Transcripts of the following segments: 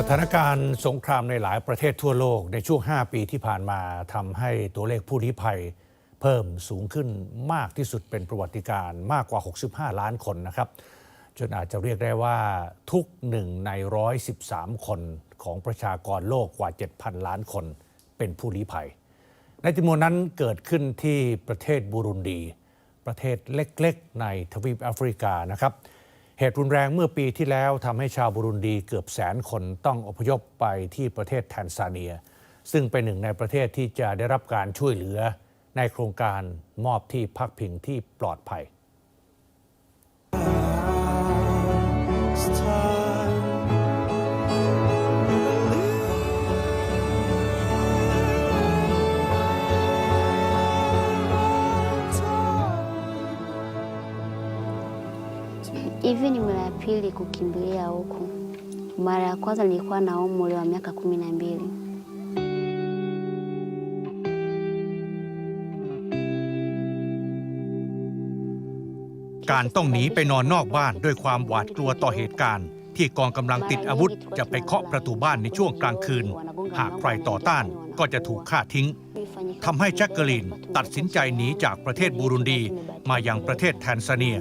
สถานการณ์สงครามในหลายประเทศทั่วโลกในช่วง 5 ปีที่ผ่านมาทำให้ตัวเลขผู้ลี้ภัยเพิ่มสูงขึ้นมากที่สุดเป็นประวัติการณ์มากกว่า 65 ล้านคนนะครับ จนอาจจะเรียกได้ว่าทุกหนึ่งใน 113 คนของประชากรโลกกว่า 7,000 ล้านคนเป็นผู้ลี้ภัย ในจำนวนนั้นเกิดขึ้นที่ประเทศบูรุนดี ประเทศเล็กๆ ในทวีปแอฟริกานะครับ เหตุรุนแรงเมื่อปีที่แล้วทำให้ชาวบุรุนดีเกือบแสนคนต้องอพยพไปที่ประเทศแทนซาเนีย ซึ่งเป็นหนึ่งในประเทศที่จะได้รับการช่วยเหลือ ในโครงการมอบที่พักพิงที่ปลอดภัย Hivi ni mara ya pili kukimbilia huku. Mara ya kwanza nilikuwa na umri wa miaka kumi na mbili. การต้องหนีไปนอนนอกบ้านด้วยความหวาดกลัวต่อเหตุการณ์ ที่กองกำลังติดอาวุธจะไปเคาะประตูบ้านในช่วงกลางคืน หากใครต่อต้านก็จะถูกฆ่าทิ้งทำให้แจ็คเกอรีนตัดสินใจหนีจากประเทศบูรุนดี มายังประเทศแทนซาเนีย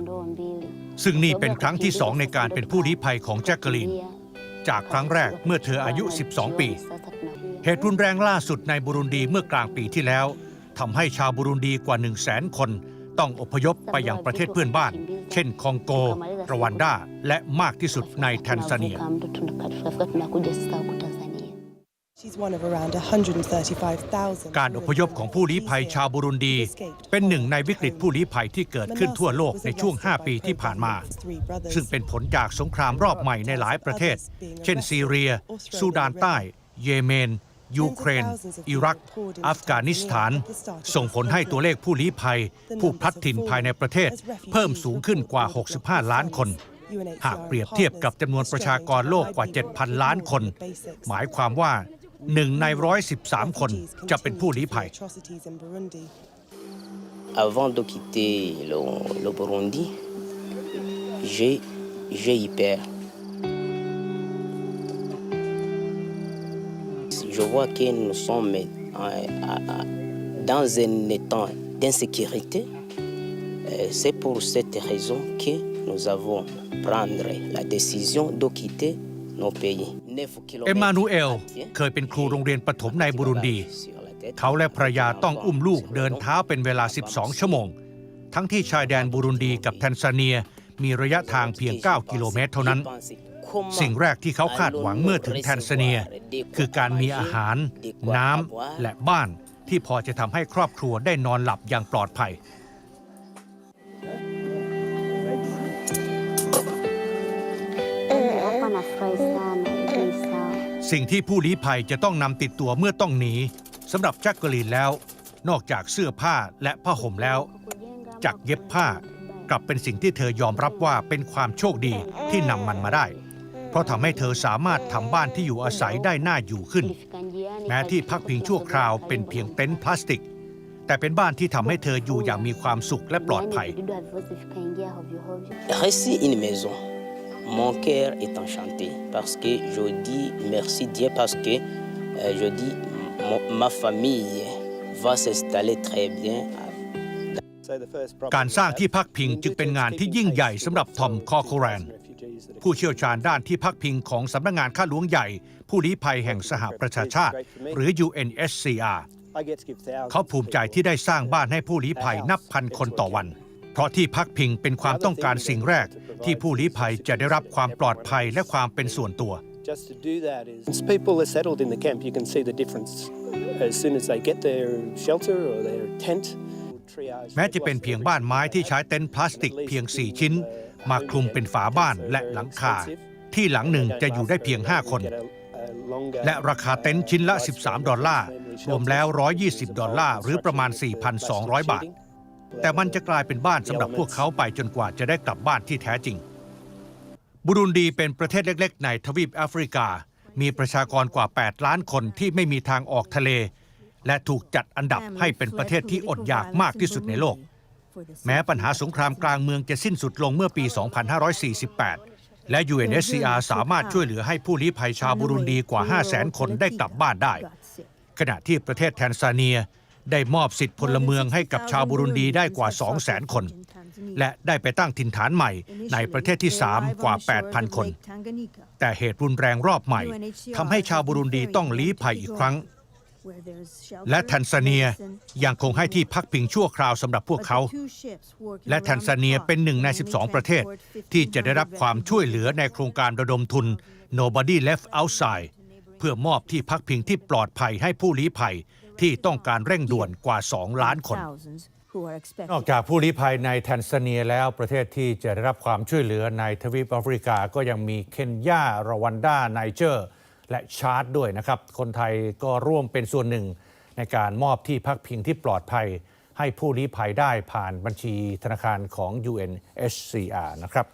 ซึ่งนี่เป็นครั้งที่สองในการเป็นผู้ลี้ภัยของแจ็คเกอรีน จากครั้งแรกเมื่อเธออายุ 12 ปี เหตุรุนแรงล่าสุดในบุรุนดีเมื่อกลางปีที่แล้วทำให้ชาวบุรุนดีกว่า 1 0 0 0 0แสนคน ต้องอพยพไปยังประเทศเพื่อนบ้าน เช่นคองโก รวันดา และมากที่สุดในแทนซาเนีย การอพยพของผู้ลี้ภัยชาวบุรุนดี เป็นหนึ่งในวิกฤตผู้ลี้ภัยที่เกิดขึ้นทั่วโลกในช่วง 5 ปีที่ผ่านมา ซึ่งเป็นผลจากสงครามรอบใหม่ในหลายประเทศ เช่นซีเรีย ซูดานใต้ เยเมน ยูเครน อิรัก อัฟกานิสถาน ส่งผลให้ตัวเลขผู้ลี้ภัย ผู้พลัดถิ่นภายในประเทศ เพิ่มสูงขึ้นกว่า 65 ล้านคนหากเปรียบเทียบกับจำนวนประชากรโลกกว่า 7,000 ล้านคน หมายความว่า หนึ่งใน 113 คนจะเป็นผู้ลี้ภัย Avant de quitter le, le Burundi, j'ai j'ai eu peur. Je vois que nous sommes euh, à- à- dans un état d'insécurité. Euh, C'est pour cette raison que nous avons prendre la décision de quitter nos pays. เอมมานูเอล เคยเป็นครูโรงเรียนประถมในบุรุนดี เขาและภรรยาต้องอุ้มลูกเดินเท้าเป็นเวลา 12 ชั่วโมง ทั้งที่ชายแดนบุรุนดีกับแทนซาเนียมีระยะทางเพียง 9 กิโลเมตรเท่านั้น สิ่งแรกที่เขาคาดหวังเมื่อถึงแทนซาเนีย คือการมีอาหาร น้ำและบ้านที่พอจะทำให้ครอบครัวได้นอนหลับอย่างปลอดภัย สิ่งที่ผู้ลี้ภัยจะต้องนำติดตัวเมื่อต้องหนีสำหรับแจ็คเกอรีนแล้ว นอกจากเสื้อผ้าและผ้าห่มแล้ว จากเย็บผ้ากลับเป็นสิ่งที่เธอยอมรับว่าเป็นความโชคดีที่นำมันมาได้ เพราะทำให้เธอสามารถทำบ้านที่อยู่อาศัยได้น่าอยู่ขึ้น Nilifika njiani, แม้ที่พักพิงชั่วคราวเป็นเพียงเต็นท์พลาสติก แต่เป็นบ้านที่ทำให้เธออยู่อย่างมีความสุขและปลอดภัย Yaani vidudu haviwezi vikaingia hovyo hovyo. Récit une maison. Mon cœur est enchanté parce que je dis merci Dieu parce que euh, je dis mon- ma famille va s'installer très bien การสร้างที่พักพิงจึงเป็นงานที่ยิ่งใหญ่สำหรับทอมคอโคแรน ผู้เชี่ยวชาญด้านที่พักพิงของสำนักงานข้าหลวงใหญ่ ผู้ลี้ภัยแห่งสหประชาชาติ หรือ UNSCR เขาภูมิใจที่ได้สร้างบ้านให้ผู้ลี้ภัยนับพันคนต่อวัน เพราะที่พักพิงเป็นความต้องการสิ่งแรก ที่ผู้ลี้ภัยจะได้รับความปลอดภัยและความเป็นส่วนตัว Just to do that is. Once people are settled in the camp, you can see the difference. As soon as they get their shelter or their tent, triage แม้จะเป็นเพียงบ้านไม้ที่ใช้เต็นท์พลาสติกเพียง 4 ชิ้น มาคลุมเป็นฝาบ้านและหลังคา ที่หลังหนึ่งจะอยู่ได้เพียง 5 คน และราคาเต็นท์ชิ้นละ 13 ดอลลาร์ รวมแล้ว 120 ดอลลาร์ หรือประมาณ 4,200 บาท แต่มันจะกลายเป็นบ้านสำหรับพวกเขาไปจนกว่าจะได้กลับบ้านที่แท้จริง บุรุนดีเป็นประเทศเล็ก ๆ ในทวีปแอฟริกา มีประชากรกว่า 8 ล้านคนที่ไม่มีทางออกทะเล และถูกจัดอันดับให้เป็นประเทศที่อดอยากมากที่สุดในโลก แม้ปัญหาสงครามกลางเมืองจะสิ้นสุดลงเมื่อปี 2548 และ UNHCR สามารถช่วยเหลือให้ผู้ลี้ภัยชาวบุรุนดีกว่า 5 0 0 0 0 0 คนได้กลับบ้านได้ ขณะที่ประเทศแทนซาเนีย ได้มอบสิทธิพลเมืองให้กับชาวบุรุนดีได้กว่า 2 0 0 0 0 0 คน และได้ไปตั้งถิ่นฐานใหม่ในประเทศที่ 3 กว่า 8,000 คน แต่เหตุรุนแรงรอบใหม่ทำให้ชาวบุรุนดีต้องลี้ภัยอีกครั้ง และแทนซาเนียยังคงให้ที่พักพิงชั่วคราวสำหรับพวกเขา และแทนซาเนียเป็นหนึ่งใน 12 ประเทศ ที่จะได้รับความช่วยเหลือในโครงการระดมทุน Nobody Left Outside เพื่อมอบที่พักพิงที่ปลอดภัยให้ผู้ลี้ภัย ที่ต้องการเร่งด่วนกว่า 2 ล้านคน นอกจากผู้ลี้ภัยในแทนซาเนียแล้วประเทศที่จะได้รับความช่วยเหลือในทวีปแอฟริกาก็ยังมีเคนยา รวันดา ไนเจอร์ และชาร์ดด้วยนะครับ คนไทยก็ร่วมเป็นส่วนหนึ่ง ในการมอบที่พักพิงที่ปลอดภัย ให้ผู้ลี้ภัยได้ผ่านบัญชีธนาคารของ UNHCR นะครับ